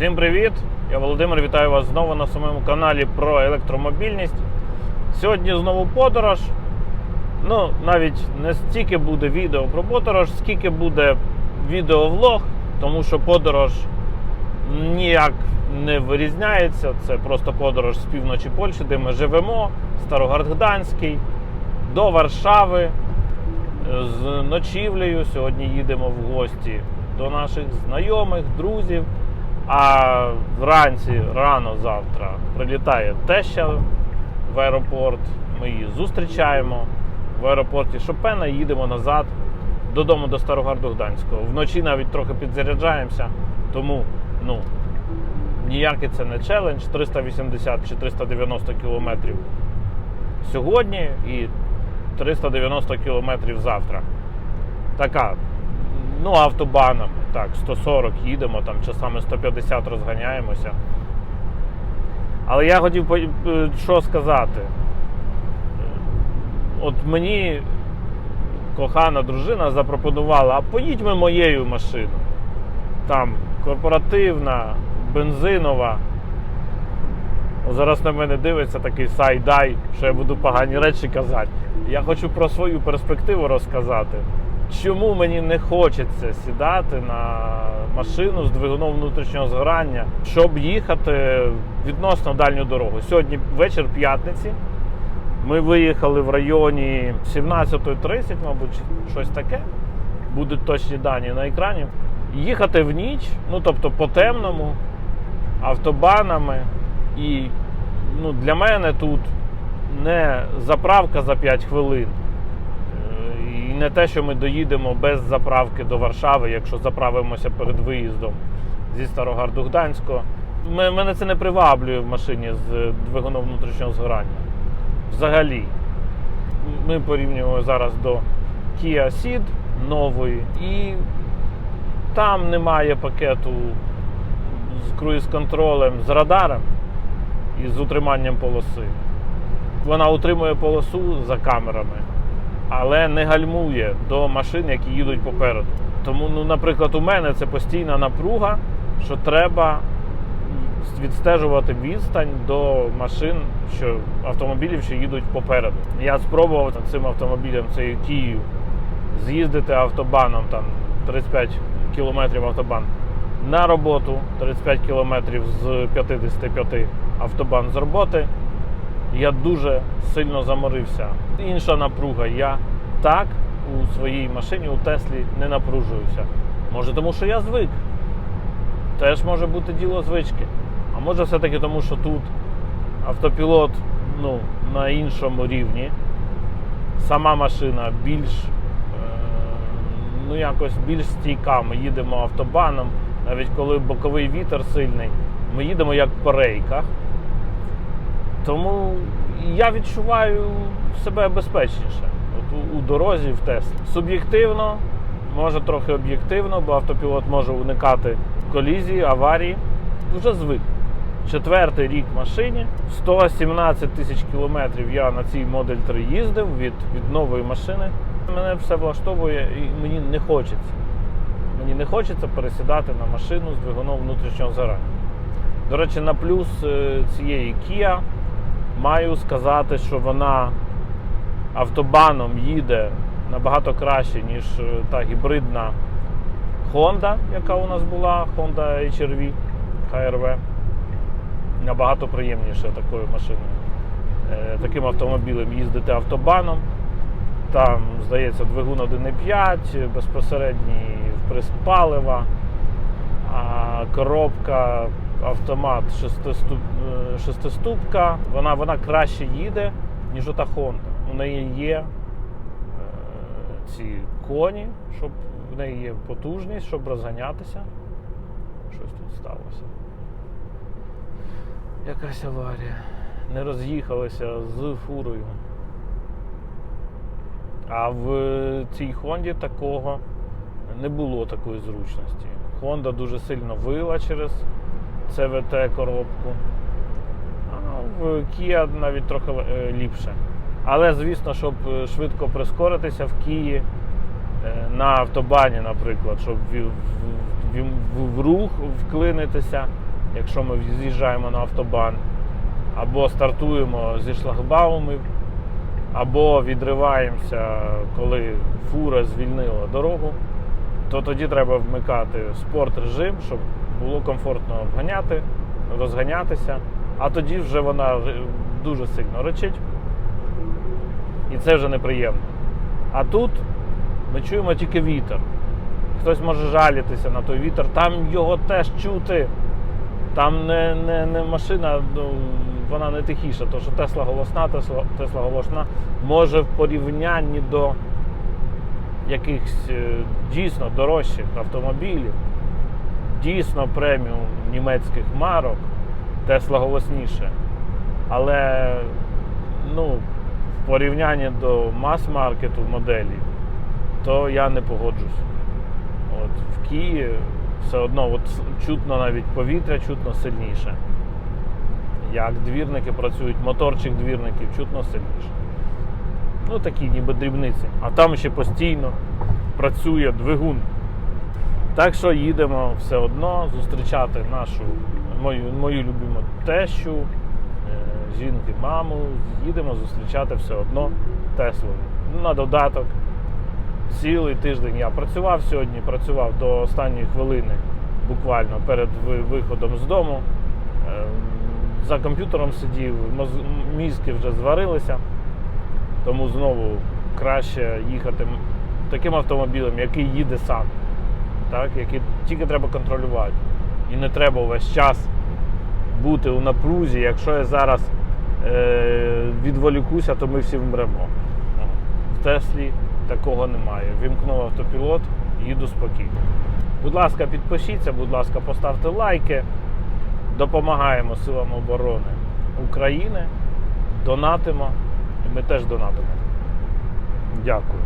Всім привіт! Я Володимир, вітаю вас знову на своєму каналі про електромобільність. Сьогодні знову подорож. Ну, навіть не стільки буде відео про подорож, скільки буде відеовлог, тому що подорож ніяк не вирізняється. Це просто подорож з півночі Польщі, де ми живемо, Староград Гданський, до Варшави з ночівлею. Сьогодні їдемо в гості до наших знайомих, друзів. А вранці, рано завтра, прилітає теща в аеропорт. Ми її зустрічаємо в аеропорті Шопена їдемо назад додому до Старогарду Гданського. Вночі навіть трохи підзаряджаємося, тому ну, ніякий це не челендж. 380 чи 390 кілометрів сьогодні і 390 кілометрів завтра. Така, ну, автобанами. Так, 140 їдемо, там часами 150 розганяємося. Але я хотів е, що сказати. От мені кохана дружина запропонувала, а поїдьмо моєю машиною. Там корпоративна, бензинова. Зараз на мене дивиться такий сайдай, що я буду погані речі казати. Я хочу про свою перспективу розказати. Чому мені не хочеться сідати на машину з двигуном внутрішнього згорання, щоб їхати відносно дальню дорогу? Сьогодні вечір п'ятниці. Ми виїхали в районі 17.30, мабуть, щось таке. Будуть точні дані на екрані. Їхати в ніч, ну тобто по темному, автобанами. І ну, для мене тут не заправка за 5 хвилин. Е, не те, що ми доїдемо без заправки до Варшави, якщо заправимося перед виїздом зі Старогарду Гданського. Мене це не приваблює в машині з двигуном внутрішнього згорання. Взагалі. Ми порівнюємо зараз до Kia Ceed нової, і там немає пакету з круїз-контролем, з радаром і з утриманням полоси. Вона утримує полосу за камерами, але не гальмує до машин, які їдуть попереду. Тому, ну, наприклад, у мене це постійна напруга, що треба відстежувати відстань до машин, що автомобілів, що їдуть попереду. Я спробував цим автомобілем, цією Кією, з'їздити автобаном там 35 кілометрів автобан на роботу, 35 кілометрів з 55 автобан з роботи. Я дуже сильно заморився. Інша напруга. Я так у своїй машині у Теслі не напружуюся. Може, тому що я звик. Теж може бути діло звички. А може все-таки тому, що тут автопілот ну, на іншому рівні. Сама машина більш е, ну, якось більш стійка. Ми їдемо автобаном, навіть коли боковий вітер сильний, ми їдемо як по рейках. Тому я відчуваю себе безпечніше от у, у дорозі в Теслі. Суб'єктивно, може трохи об'єктивно, бо автопілот може уникати колізії, аварії. Вже звик. Четвертий рік машині, 117 тисяч кілометрів я на цій Модель 3 їздив від, від нової машини. Мене все влаштовує і мені не хочеться. Мені не хочеться пересідати на машину з двигуном внутрішнього згорання. До речі, на плюс е, цієї Kia маю сказати, що вона автобаном їде набагато краще, ніж е, та гібридна Honda, яка у нас була, Honda HR-V, HRV. Набагато приємніше такою машиною. Е, Таким автомобілем їздити автобаном. Там, здається, двигун 1,5, безпосередній вприск палива, коробка автомат шестиступ, е, шестиступка, вона, вона краще їде, ніж ота Honda. У неї є е, ці коні, щоб в неї є потужність, щоб розганятися. Щось тут сталося. Якась аварія. Не роз'їхалися з фурою. А в цій Хонді такого не було такої зручності. Honda дуже сильно вила через CVT коробку. В Kia навіть трохи е, ліпше. Але, звісно, щоб е, швидко прискоритися в Киї е, на автобані, наприклад, щоб в рух вклинитися, якщо ми з'їжджаємо на автобан, або стартуємо зі шлагбаумів, або відриваємося, коли фура звільнила дорогу, то тоді треба вмикати спорт режим, щоб було комфортно обганяти, розганятися, а тоді вже вона дуже сильно речить. І це вже неприємно. А тут ми чуємо тільки вітер. Хтось може жалітися на той вітер, там його теж чути. Там не, не, не машина, ну, вона не тихіша, тому що Тесла голосна, Тесла, Тесла голосна може в порівнянні до якихось е, дійсно дорожчих автомобілів, дійсно преміум німецьких марок, Тесла голосніше. Але ну, в порівнянні до мас-маркету моделів, то я не погоджусь. От, в Києві все одно от, чутно навіть повітря, чутно сильніше. Як двірники працюють, моторчик двірників чутно сильніше. Ну такі ніби дрібниці. А там ще постійно працює двигун. Так що їдемо все одно зустрічати нашу мою, мою любиму тещу, е, жінки, маму. Їдемо зустрічати все одно Теслою. Ну, На додаток. Цілий тиждень я працював сьогодні, працював до останньої хвилини, буквально перед виходом з дому. Е, За комп'ютером сидів, мізки вже зварилися. Тому знову краще їхати таким автомобілем, який їде сам, так? який тільки треба контролювати. І не треба увесь час бути у напрузі. Якщо я зараз е, відволікуся, то ми всі вмремо. В Теслі такого немає. Вімкнув автопілот, їду спокійно. Будь ласка, підпишіться, будь ласка, поставте лайки. Допомагаємо силам оборони України. Донатимо. І ми теж донатимо. Дякую.